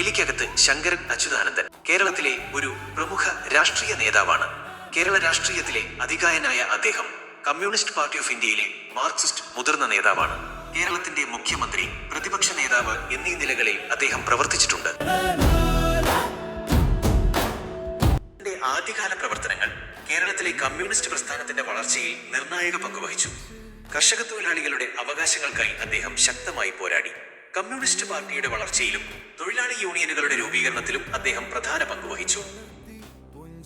വേലിക്കകത്ത് ശങ്കരൻ അച്യുതാനന്ദൻ കേരളത്തിലെ ഒരു പ്രമുഖ രാഷ്ട്രീയ നേതാവാണ്. കേരള രാഷ്ട്രീയത്തിലെ അധികായനായ അദ്ദേഹം കമ്മ്യൂണിസ്റ്റ് പാർട്ടി ഓഫ് ഇന്ത്യയിലെ മാർക്സിസ്റ്റ് മുതിർന്ന നേതാവാണ്. കേരളത്തിന്റെ മുഖ്യമന്ത്രി പ്രതിപക്ഷ നേതാവ് എന്നീ നിലകളിൽ അദ്ദേഹം പ്രവർത്തിച്ചിട്ടുണ്ട്. ആദ്യകാല പ്രവർത്തനങ്ങൾ കേരളത്തിലെ കമ്മ്യൂണിസ്റ്റ് പ്രസ്ഥാനത്തിന്റെ വളർച്ചയിൽ നിർണായക പങ്കുവഹിച്ചു. കർഷക തൊഴിലാളികളുടെ അവകാശങ്ങൾക്കായി അദ്ദേഹം ശക്തമായി പോരാടി. കമ്മ്യൂണിസ്റ്റ് പാർട്ടിയുടെ വളർച്ചയിലും തൊഴിലാളി യൂണിയനുകളുടെ രൂപീകരണത്തിലും അദ്ദേഹം പ്രധാന പങ്ക് വഹിച്ചു.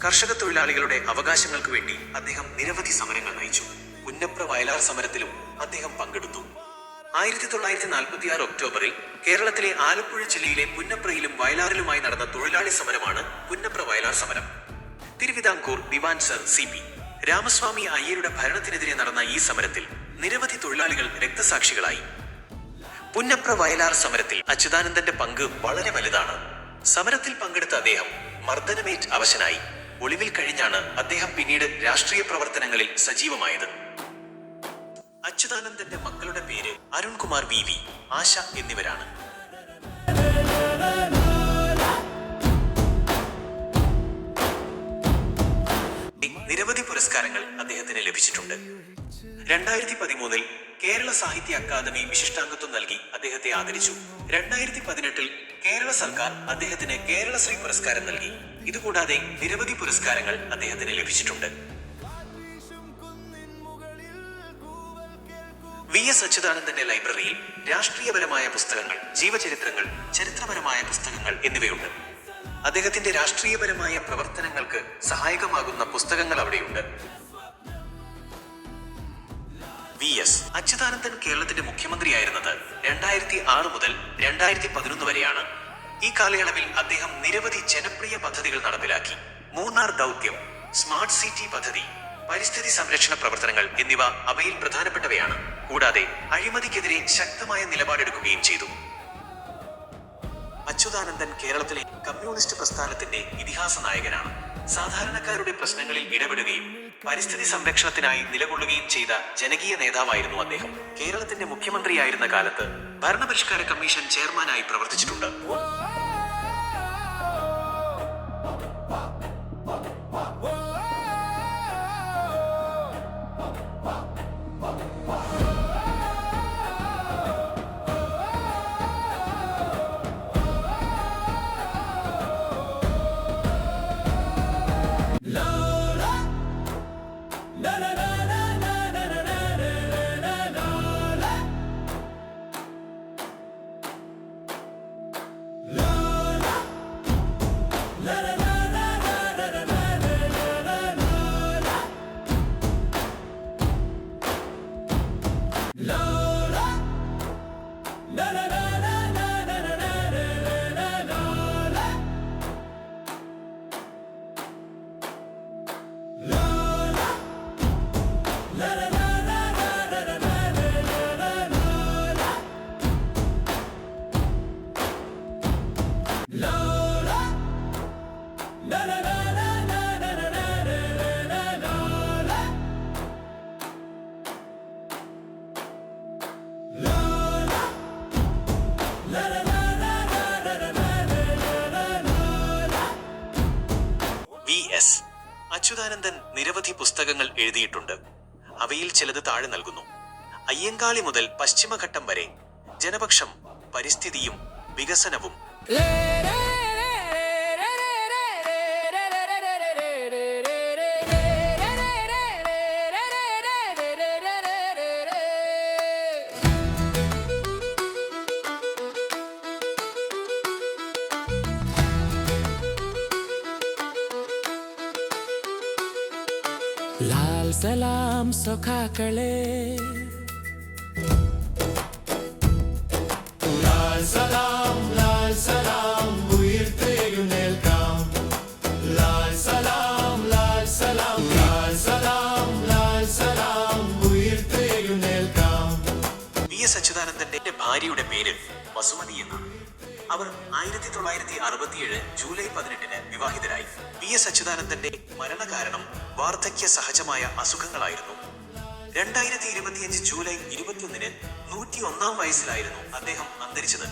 കർഷക തൊഴിലാളികളുടെ അവകാശങ്ങൾക്ക് വേണ്ടി അദ്ദേഹം നിരവധി സമരങ്ങൾ നയിച്ചു. പുന്നപ്ര വയലാർ സമരത്തിലും അദ്ദേഹം പങ്കെടുത്തു. ആയിരത്തി തൊള്ളായിരത്തി നാൽപ്പത്തി ആറ് ഒക്ടോബറിൽ കേരളത്തിലെ ആലപ്പുഴ ജില്ലയിലെ പുന്നപ്രയിലും വയലാറിലുമായി നടന്ന തൊഴിലാളി സമരമാണ് പുന്നപ്ര വയലാർ സമരം. Thiruvithamkoor Dewan sir C P. Ramaswami അയ്യരുടെ ഭരണത്തിനെതിരെ നടന്ന ഈ സമരത്തിൽ നിരവധി തൊഴിലാളികൾ രക്തസാക്ഷികളായി. പുന്നപ്ര വയലാർ സമരത്തിൽ അച്യുതാനന്ദന്റെ പങ്ക് വളരെ വലുതാണ്. സമരത്തിൽ പങ്കെടുത്ത അദ്ദേഹം മർദ്ദനമേറ്റ് അവശനായി. ഒളിവിൽ കഴിഞ്ഞാണ് അദ്ദേഹം പിന്നീട് രാഷ്ട്രീയ പ്രവർത്തനങ്ങളിൽ സജീവമായത്. അച്യുതാനന്ദന്റെ മക്കളുടെ പേര് അരുൺകുമാർ വി വി ആശ എന്നിവരാണ്. നിരവധി പുരസ്കാരങ്ങൾ അദ്ദേഹത്തിന് ലഭിച്ചിട്ടുണ്ട്. രണ്ടായിരത്തി പതിമൂന്നിൽ കേരള സാഹിത്യ അക്കാദമി വിശിഷ്ടാംഗത്വം നൽകി അദ്ദേഹത്തെ ആദരിച്ചു. രണ്ടായിരത്തി പതിനെട്ടിൽ കേരള സർക്കാർ അദ്ദേഹത്തിന് കേരളശ്രീ പുരസ്കാരം നൽകി. ഇതുകൂടാതെ നിരവധി പുരസ്കാരങ്ങൾ അദ്ദേഹത്തിന് ലഭിച്ചിട്ടുണ്ട്. വി എസ് അച്യുതാനന്ദന്റെ ലൈബ്രറിയിൽ രാഷ്ട്രീയപരമായ പുസ്തകങ്ങൾ ജീവചരിത്രങ്ങൾ ചരിത്രപരമായ പുസ്തകങ്ങൾ എന്നിവയുണ്ട്. അദ്ദേഹത്തിന്റെ രാഷ്ട്രീയപരമായ പ്രവർത്തനങ്ങൾക്ക് സഹായകമാകുന്ന പുസ്തകങ്ങൾ അവിടെയുണ്ട്. എസ് അച്യുതാനന്ദൻ കേരളത്തിന്റെ മുഖ്യമന്ത്രിയായിരുന്നത് രണ്ടായിരത്തി ആറ് മുതൽ രണ്ടായിരത്തി പതിനൊന്ന് വരെയാണ്. ഈ കാലയളവിൽ അദ്ദേഹം നിരവധി ജനപ്രിയ പദ്ധതികൾ നടപ്പിലാക്കി. മൂന്നാർ ദൗത്യം സ്മാർട്ട് സിറ്റി പദ്ധതി പരിസ്ഥിതി സംരക്ഷണ പ്രവർത്തനങ്ങൾ എന്നിവ അവയിൽ പ്രധാനപ്പെട്ടവയാണ്. കൂടാതെ അഴിമതിക്കെതിരെ ശക്തമായ നിലപാടെടുക്കുകയും ചെയ്തു. അച്യുതാനന്ദൻ കേരളത്തിലെ കമ്മ്യൂണിസ്റ്റ് പ്രസ്ഥാനത്തിന്റെ ഇതിഹാസ നായകനാണ്. സാധാരണക്കാരുടെ പ്രശ്നങ്ങളിൽ ഇടപെടുകയും പരിസ്ഥിതി സംരക്ഷണത്തിനായി നിലകൊള്ളുകയും ചെയ്ത ജനകീയ നേതാവായിരുന്നു അദ്ദേഹം. കേരളത്തിന്റെ മുഖ്യമന്ത്രിയായിരുന്ന കാലത്ത് ഭരണപരിഷ്കാര കമ്മീഷൻ ചെയർമാനായി പ്രവർത്തിച്ചിട്ടുണ്ട്. അച്യുതാനന്ദൻ നിരവധി പുസ്തകങ്ങൾ എഴുതിയിട്ടുണ്ട്. അവയിൽ ചിലത് താഴെ നൽകുന്നു. അയ്യങ്കാളി മുതൽ പശ്ചിമഘട്ടം വരെ ജനപക്ഷം പരിസ്ഥിതിയും വികസനവും. ലാൽ സലാം സഖാക്കളെ സലാം ലാൽ സലാം ഉയർത്തെഴുന്നേൽക്കാം ലാൽ സലാം ലാൽ സലാം ലാൽ സലാം ലാൽ സലാം ഉയർത്തെഴുന്നേൽക്കാം വി എസ് അച്യുതാനന്ദന്റെ ഭാര്യയുടെ പേര് വസുമതി എന്നാണ് അവർ ആയിരത്തി തൊള്ളായിരത്തി അറുപത്തിയേഴ് ജൂലൈ പതിനെട്ടിന് വിവാഹിതരായി. വി എസ് അച്യുതാനന്ദന്റെ മരണകാരണം വാർദ്ധക്യ സഹജമായ അസുഖങ്ങളായിരുന്നു. രണ്ടായിരത്തി ഇരുപത്തിയഞ്ച് ജൂലൈ ഇരുപത്തിയൊന്നിന് നൂറ്റി ഒന്നാം വയസ്സിലായിരുന്നു അദ്ദേഹം അന്തരിച്ചത്.